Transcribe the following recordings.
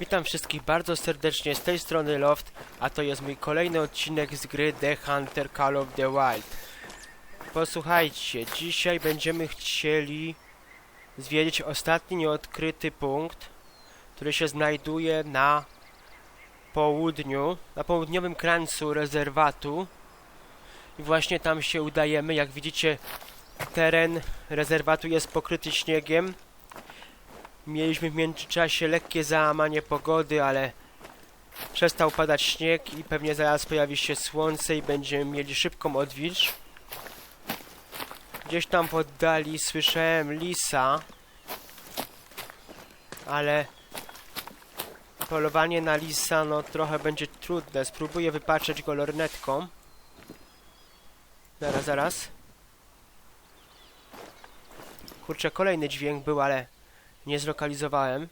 Witam wszystkich bardzo serdecznie z tej strony Loft, a to jest mój kolejny odcinek z gry The Hunter Call of the Wild. Posłuchajcie, dzisiaj będziemy chcieli zwiedzić ostatni nieodkryty punkt, który się znajduje na południu, na południowym krańcu rezerwatu. I właśnie tam się udajemy. Jak widzicie, teren rezerwatu jest pokryty śniegiem. Mieliśmy w międzyczasie lekkie załamanie pogody, ale przestał padać śnieg i pewnie zaraz pojawi się słońce i będziemy mieli szybką odwilż. Gdzieś tam w oddali słyszałem lisa, ale polowanie na lisa no trochę będzie trudne. Spróbuję wypatrzeć go lornetką. Zaraz, zaraz. Kurczę, kolejny dźwięk był, ale nie zlokalizowałem.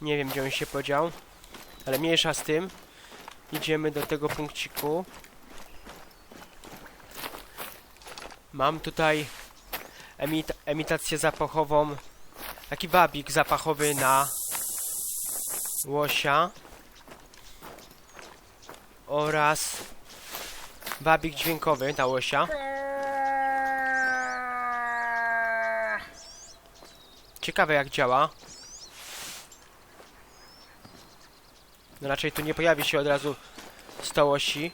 Nie wiem, gdzie on się podział, ale mniejsza z tym. Idziemy do tego punkciku. Mam tutaj emit emitację zapachową, taki wabik zapachowy na łosia oraz wabik dźwiękowy na łosia. Ciekawe jak działa. No raczej tu nie pojawi się od razu 100 osi.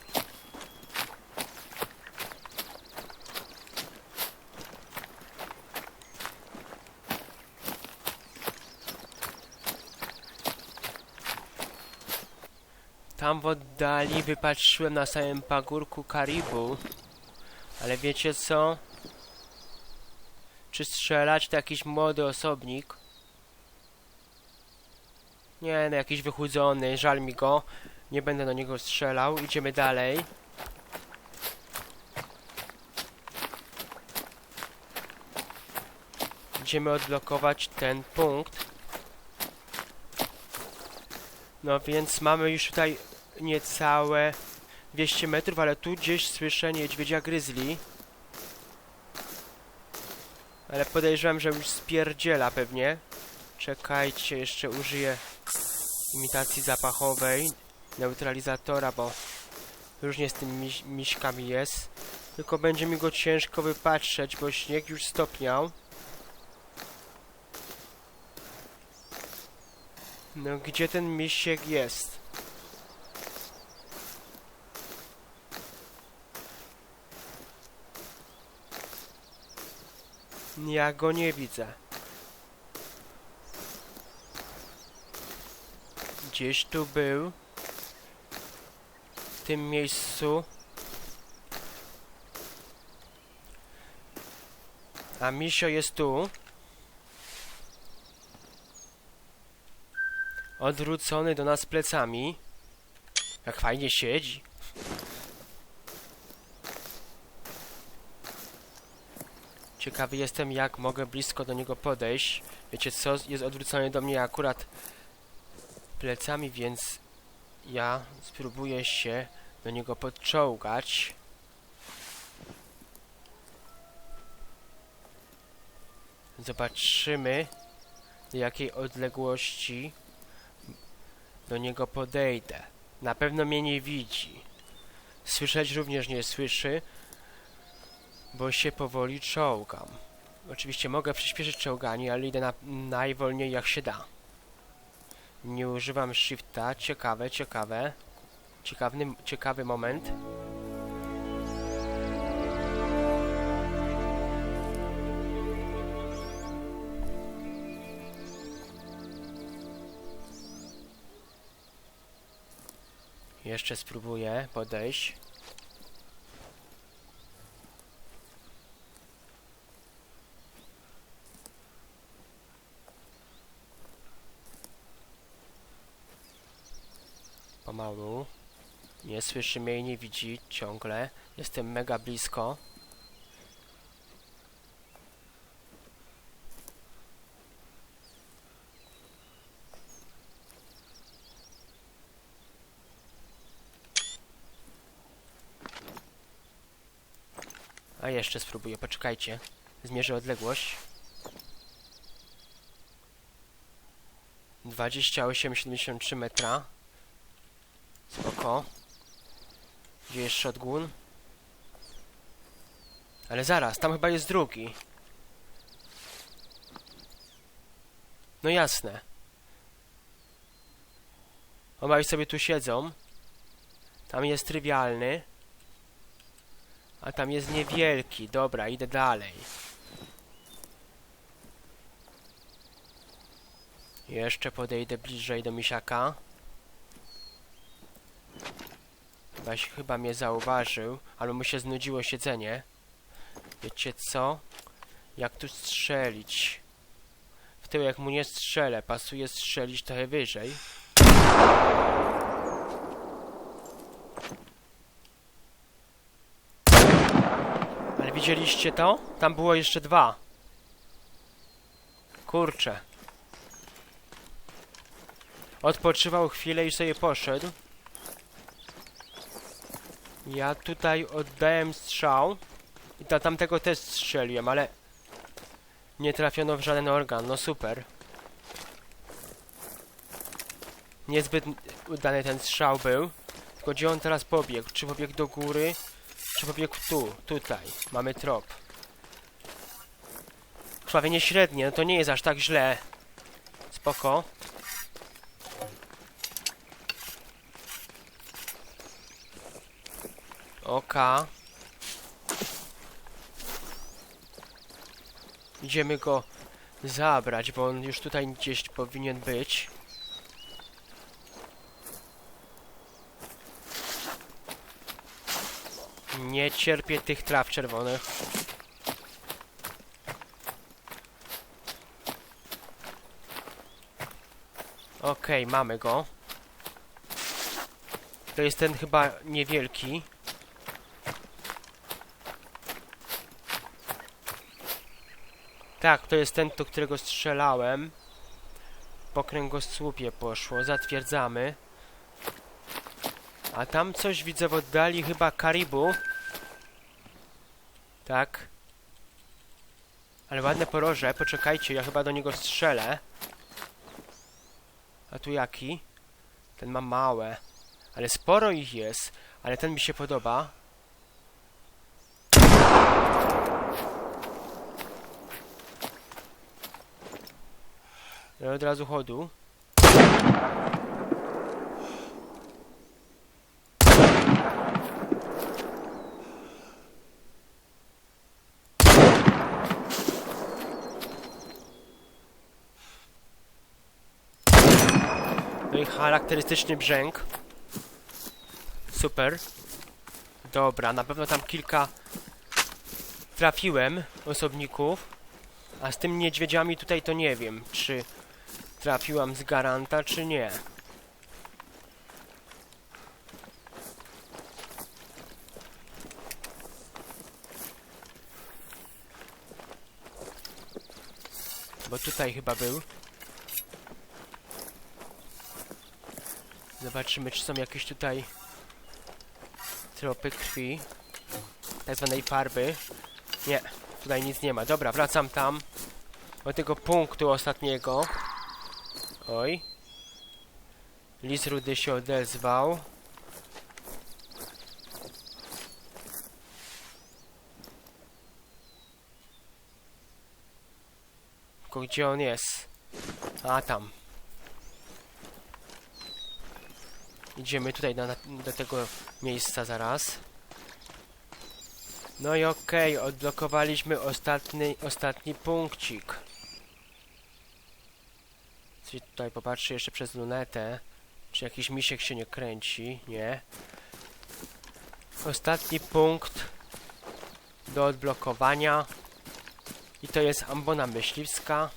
W oddali wypatrzyłem na samym pagórku karibu. Ale wiecie co? Czy strzelać to jakiś młody osobnik? Nie, no jakiś wychudzony, żal mi go. Nie będę do niego strzelał. Idziemy dalej. Idziemy odblokować ten punkt. No więc mamy już tutaj niecałe 200 metrów, ale tu gdzieś słyszę niedźwiedzia grizzly. Ale podejrzewam, że już spierdziela pewnie. Czekajcie, jeszcze użyję imitacji zapachowej, neutralizatora, bo różnie z tymi miś miśkami jest. Tylko będzie mi go ciężko wypatrzeć, bo śnieg już stopniał. No gdzie ten misiek jest? Ja go nie widzę. Gdzieś tu był. W tym miejscu. A misio jest tu. Odwrócony do nas plecami. Jak fajnie siedzi. Ciekawy jestem, jak mogę blisko do niego podejść. Wiecie co? Jest odwrócony do mnie akurat plecami, więc ja spróbuję się do niego podczołgać. Zobaczymy, do jakiej odległości do niego podejdę. Na pewno mnie nie widzi. Słyszeć również nie słyszy, bo się powoli czołgam. Oczywiście mogę przyspieszyć czołganie, ale idę na najwolniej jak się da. Nie używam shifta. Ciekawe, ciekawe. Ciekawny, ciekawy moment. Jeszcze spróbuję podejść. Nie słyszy mnie i nie widzi ciągle. Jestem mega blisko. A jeszcze spróbuję, poczekajcie. Zmierzę odległość. 28,73 metra. Spoko. Gdzie jest shotgun? Ale zaraz, tam chyba jest drugi. No jasne. Obaj sobie tu siedzą. Tam jest trywialny. A tam jest niewielki. Dobra, idę dalej. Jeszcze podejdę bliżej do misiaka. Się- chyba mnie zauważył, albo mu się znudziło siedzenie. Wiecie co? Jak tu strzelić? W tył jak mu nie strzelę, pasuje strzelić trochę wyżej. Ale widzieliście to? Tam było jeszcze dwa. Kurczę. Odpoczywał chwilę i sobie poszedł. Ja tutaj oddałem strzał. I ta tamtego też strzeliłem, ale... Nie trafiono w żaden organ, no super. Niezbyt udany ten strzał był. Tylko gdzie on teraz pobiegł? Czy pobiegł do góry? Czy pobiegł tu? Tutaj. Mamy trop. Krwawienie średnie, no to nie jest aż tak źle. Spoko. Oka. Idziemy go zabrać, bo on już tutaj gdzieś powinien być. Nie cierpię tych traw czerwonych. Okej, mamy go. To jest ten chyba niewielki. Tak, to jest ten, do którego strzelałem. Po kręgosłupie poszło, zatwierdzamy. A tam coś widzę w oddali, chyba karibu. Tak. Ale ładne poroże, poczekajcie, ja chyba do niego strzelę. A tu jaki? Ten ma małe. Ale sporo ich jest. Ale ten mi się podoba. Od razu chodu. No i charakterystyczny brzęk. Super. Dobra, na pewno tam kilka trafiłem osobników. A z tym niedźwiedziami tutaj to nie wiem, czy trafiłam z garanta, czy nie. Bo tutaj chyba był. Zobaczymy, czy są jakieś tutaj tropy krwi. Tak zwanej farby. Nie, tutaj nic nie ma. Dobra, wracam tam. Do tego punktu ostatniego. Oj. Lis rudy się odezwał. Gdzie on jest? A tam. Idziemy tutaj do, do tego miejsca zaraz. No i okej, odblokowaliśmy ostatni, ostatni punkcik. Czyli tutaj popatrzę jeszcze przez lunetę, czy jakiś misiek się nie kręci, nie. Ostatni punkt do odblokowania. I to jest ambona myśliwska.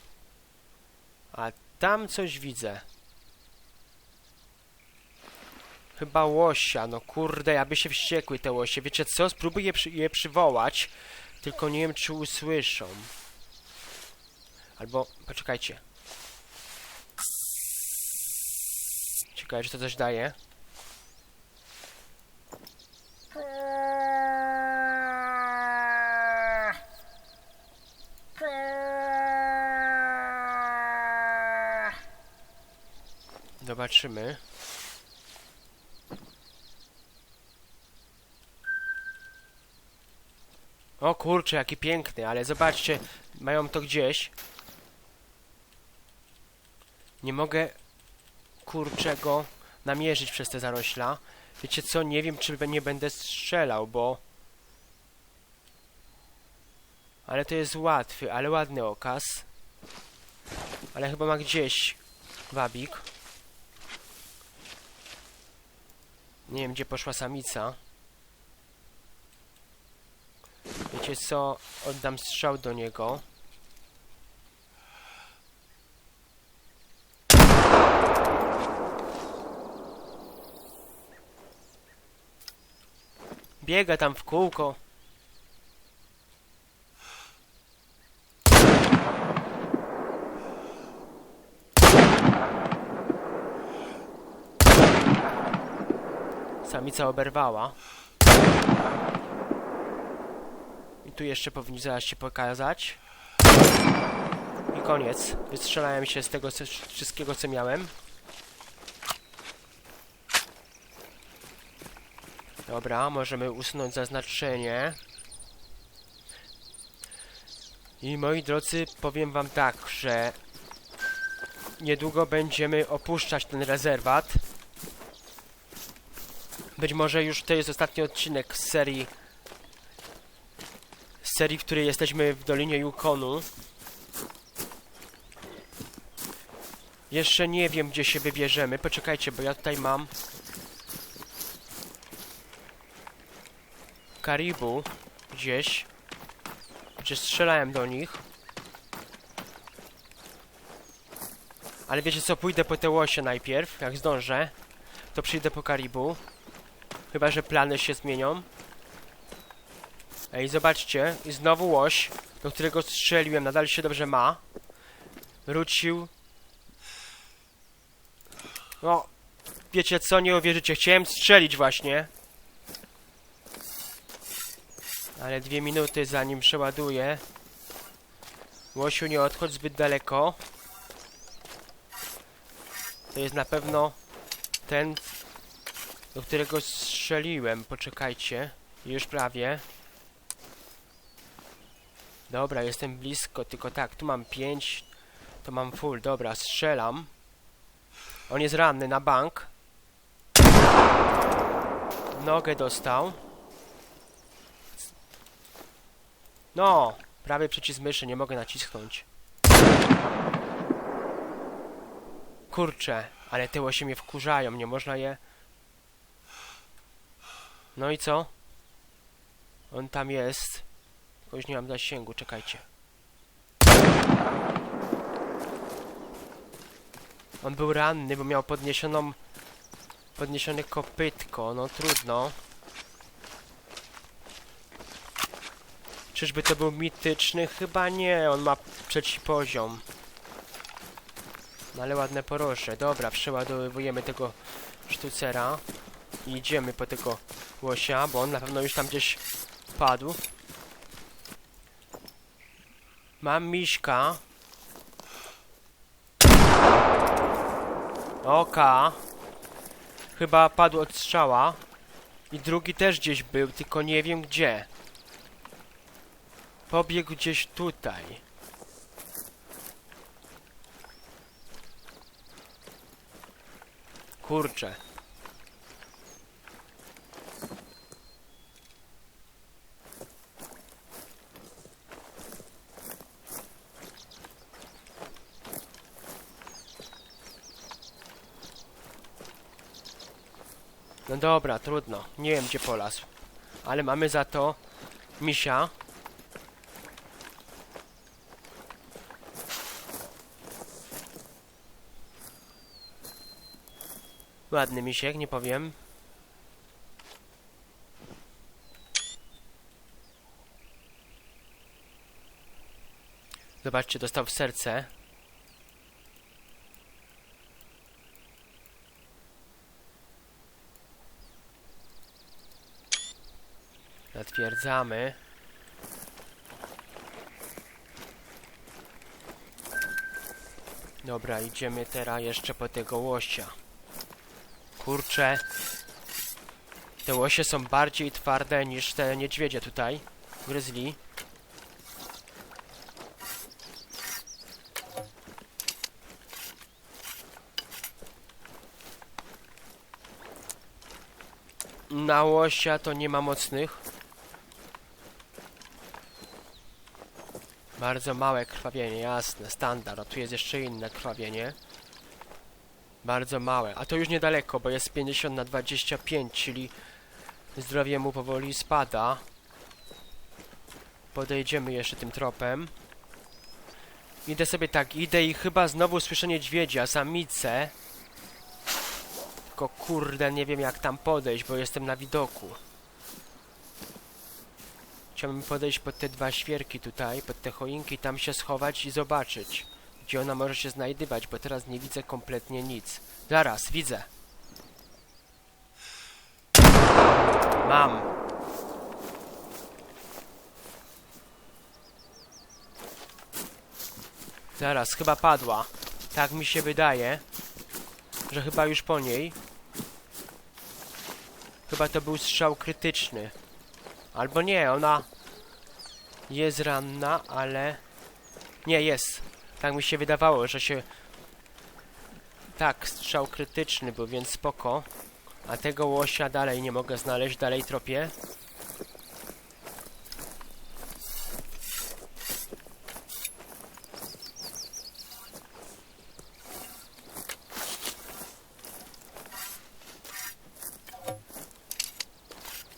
A tam coś widzę. Chyba łosia, no kurde, aby się wściekły te łosie. Wiecie co? Spróbuję przy je przywołać, tylko nie wiem, czy usłyszą. Albo, poczekajcie. Ciekawe, czy to coś daje. Zobaczymy. O kurczę, jaki piękny, ale zobaczcie, mają to gdzieś. Nie mogę kurczę, go namierzyć przez te zarośla. Wiecie co, nie wiem, czy nie będę strzelał, bo... Ale to jest łatwy, ale ładny okaz. Ale chyba ma gdzieś wabik. Nie wiem, gdzie poszła samica. Wiecie co? Oddam strzał do niego. Biega tam w kółko. Samica oberwała. I tu jeszcze powinni zaraz się pokazać. I koniec. Wystrzelałem się z tego wszystkiego, co miałem. Dobra, możemy usunąć zaznaczenie. I moi drodzy, powiem wam tak, że niedługo będziemy opuszczać ten rezerwat. Być może już to jest ostatni odcinek z serii z serii, w której jesteśmy w Dolinie Yukonu. Jeszcze nie wiem, gdzie się wybierzemy. Poczekajcie, bo ja tutaj mam Karibu gdzieś. Gdzie strzelałem do nich. Ale wiecie co, pójdę po te łosie najpierw, jak zdążę. To przyjdę po Karibu. Chyba, że plany się zmienią. Ej, zobaczcie, i znowu łoś, do którego strzeliłem, nadal się dobrze ma. Wrócił. No, wiecie co, nie uwierzycie, chciałem strzelić właśnie. Ale dwie minuty zanim przeładuję. Łosiu, nie odchodź zbyt daleko. To jest na pewno ten, do którego strzeliłem. Poczekajcie. Już prawie. Dobra, jestem blisko, tylko tak, tu mam 5, to mam full, dobra, strzelam. On jest ranny na bank. Nogę dostał. No, prawie przycisk myszy, nie mogę nacisnąć. Kurczę, ale te łosie mnie wkurzają, nie można je... No i co? On tam jest. Tylko już nie mam zasięgu, czekajcie. On był ranny, bo miał podniesioną... Podniesione kopytko, no trudno. Czyżby to był mityczny? Chyba nie, on ma trzeci poziom. No ale ładne poroże. Dobra, przeładowujemy tego sztucera. I idziemy po tego łosia, bo on na pewno już tam gdzieś padł. Mam miśka. Oka. Chyba padł od strzała. I drugi też gdzieś był, tylko nie wiem gdzie. Pobiegł gdzieś tutaj. Kurczę. No dobra, trudno. Nie wiem gdzie polasł. Ale mamy za to misia. Ładny misiek, nie powiem. Zobaczcie, dostał w serce. Zatwierdzamy. Dobra, idziemy teraz jeszcze po tego łosia. Kurcze. Te łosie są bardziej twarde niż te niedźwiedzie tutaj. Gryzli. Na łosia to nie ma mocnych. Bardzo małe krwawienie, jasne, standard. A tu jest jeszcze inne krwawienie. Bardzo małe. A to już niedaleko, bo jest 50 na 25, czyli zdrowie mu powoli spada. Podejdziemy jeszcze tym tropem. Idę sobie tak, idę i chyba znowu słyszę niedźwiedzia, samicę. Tylko kurde, nie wiem jak tam podejść, bo jestem na widoku. Chciałbym podejść pod te dwa świerki tutaj, pod te choinki, tam się schować i zobaczyć, gdzie ona może się znajdywać, bo teraz nie widzę kompletnie nic. Zaraz, widzę. Mam. Zaraz, chyba padła. Tak mi się wydaje, że chyba już po niej. Chyba to był strzał krytyczny. Albo nie, ona jest ranna, ale... Nie, jest. Tak mi się wydawało, że się... Tak, strzał krytyczny był, więc spoko. A tego łosia dalej nie mogę znaleźć, dalej tropię.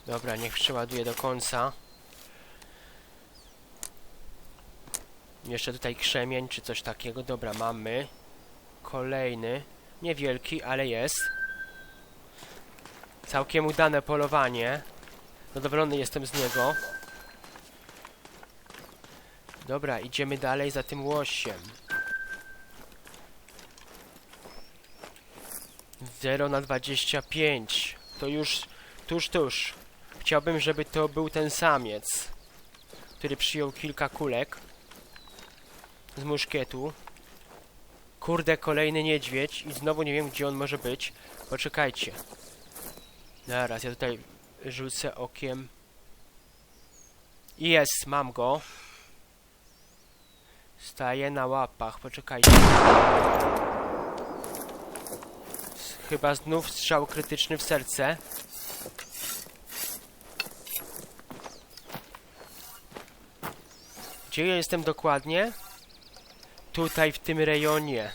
Dobra, niech przeładuje do końca. Jeszcze tutaj krzemień czy coś takiego. Dobra, mamy. Kolejny. Niewielki, ale jest. Całkiem udane polowanie. Zadowolony jestem z niego. Dobra, idziemy dalej za tym łosiem. 0 na 25. To już tuż, tuż. Chciałbym, żeby to był ten samiec, który przyjął kilka kulek z muszkietu. Kurde, kolejny niedźwiedź i znowu nie wiem, gdzie on może być. Poczekajcie. Zaraz, ja tutaj rzucę okiem. Jest, mam go. Staje na łapach, poczekajcie. Chyba znów strzał krytyczny w serce. Gdzie ja jestem dokładnie? Tutaj, w tym rejonie.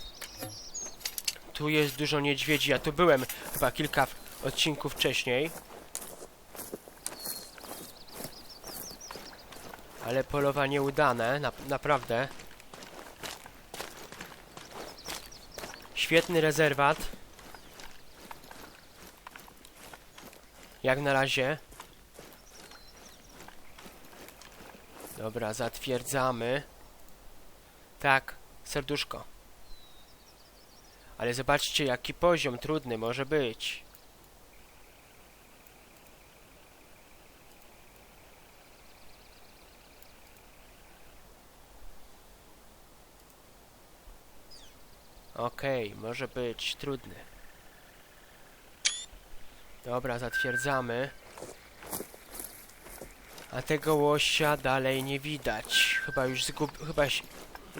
Tu jest dużo niedźwiedzi. Ja tu byłem chyba kilka odcinków wcześniej. Ale polowanie udane, na, naprawdę. Świetny rezerwat. Jak na razie. Dobra, zatwierdzamy. Tak, serduszko. Ale zobaczcie, jaki poziom trudny może być. Okej, może być trudny. Dobra, zatwierdzamy. A tego łosia dalej nie widać. Chyba już zgub... Chyba.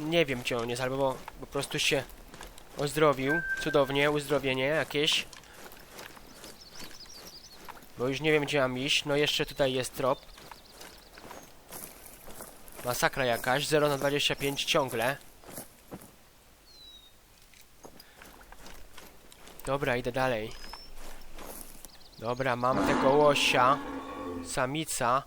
Nie wiem gdzie on jest, albo po prostu się ozdrowił. Cudownie, uzdrowienie jakieś. Bo już nie wiem gdzie mam iść. No jeszcze tutaj jest trop. Masakra jakaś. 0 na 25 ciągle. Dobra, idę dalej. Dobra, mam tego łosia. Samica.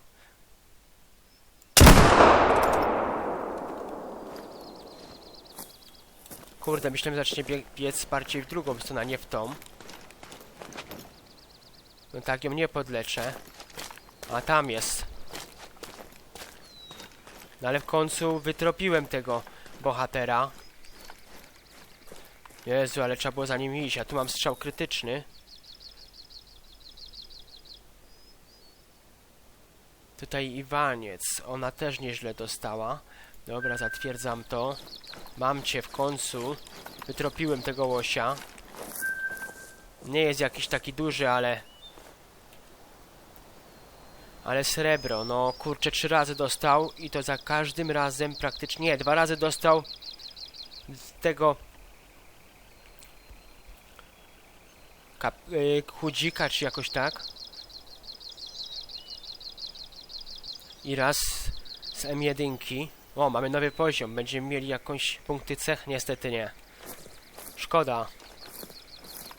Kurde, myślałem, że zacznie bie biec bardziej w drugą stronę, a nie w tą. No tak, ją nie podleczę. A tam jest. No ale w końcu wytropiłem tego bohatera. Jezu, ale trzeba było za nim iść, a tu mam strzał krytyczny. Tutaj Iwaniec, ona też nieźle dostała. Dobra, zatwierdzam to. Mam cię w końcu. Wytropiłem tego łosia. Nie jest jakiś taki duży, ale... Ale srebro, no kurczę, trzy razy dostał i to za każdym razem praktycznie... Nie, dwa razy dostał z tego... Kap, y, chudzika, czy jakoś tak. I raz z M1. O, mamy nowy poziom. Będziemy mieli jakąś punkty cech. Niestety nie. Szkoda.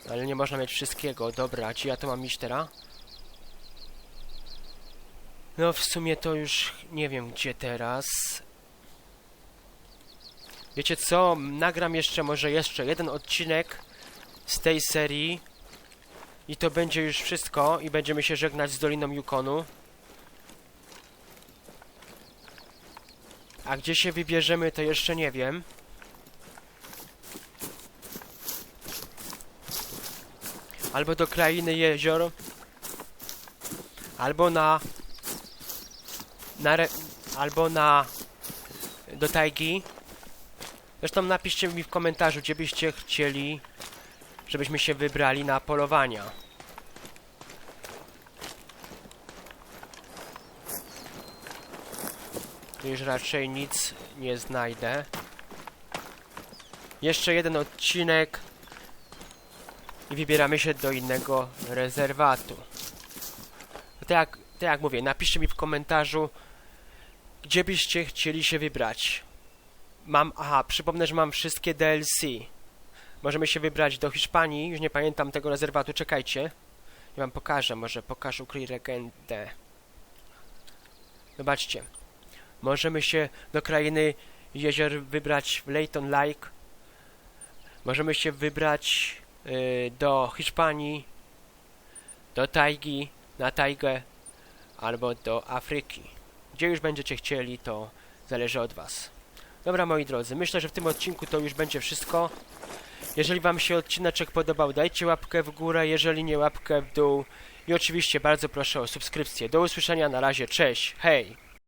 Ale nie można mieć wszystkiego. Dobra, czy ja to mam iść teraz? No w sumie to już nie wiem gdzie teraz. Wiecie co? Nagram jeszcze może jeszcze jeden odcinek z tej serii. I to będzie już wszystko. I będziemy się żegnać z Doliną Yukonu. A gdzie się wybierzemy, to jeszcze nie wiem. Albo do krainy jezior. Albo na... na re, albo na... do tajgi. Zresztą napiszcie mi w komentarzu, gdzie byście chcieli, żebyśmy się wybrali na polowania. Tu już raczej nic nie znajdę. Jeszcze jeden odcinek i wybieramy się do innego rezerwatu. Tak jak, tak jak mówię, napiszcie mi w komentarzu, gdzie byście chcieli się wybrać. Mam, aha, przypomnę, że mam wszystkie DLC. Możemy się wybrać do Hiszpanii, już nie pamiętam tego rezerwatu, czekajcie. Ja wam pokażę, może pokażę ukryj legendę. Zobaczcie. Możemy się do krainy jezior wybrać w Leighton Lake. Możemy się wybrać y, do Hiszpanii, do Tajgi, na Tajgę albo do Afryki. Gdzie już będziecie chcieli, to zależy od Was. Dobra, moi drodzy, myślę, że w tym odcinku to już będzie wszystko. Jeżeli Wam się odcineczek podobał, dajcie łapkę w górę, jeżeli nie łapkę w dół. I oczywiście bardzo proszę o subskrypcję. Do usłyszenia, na razie, cześć, hej!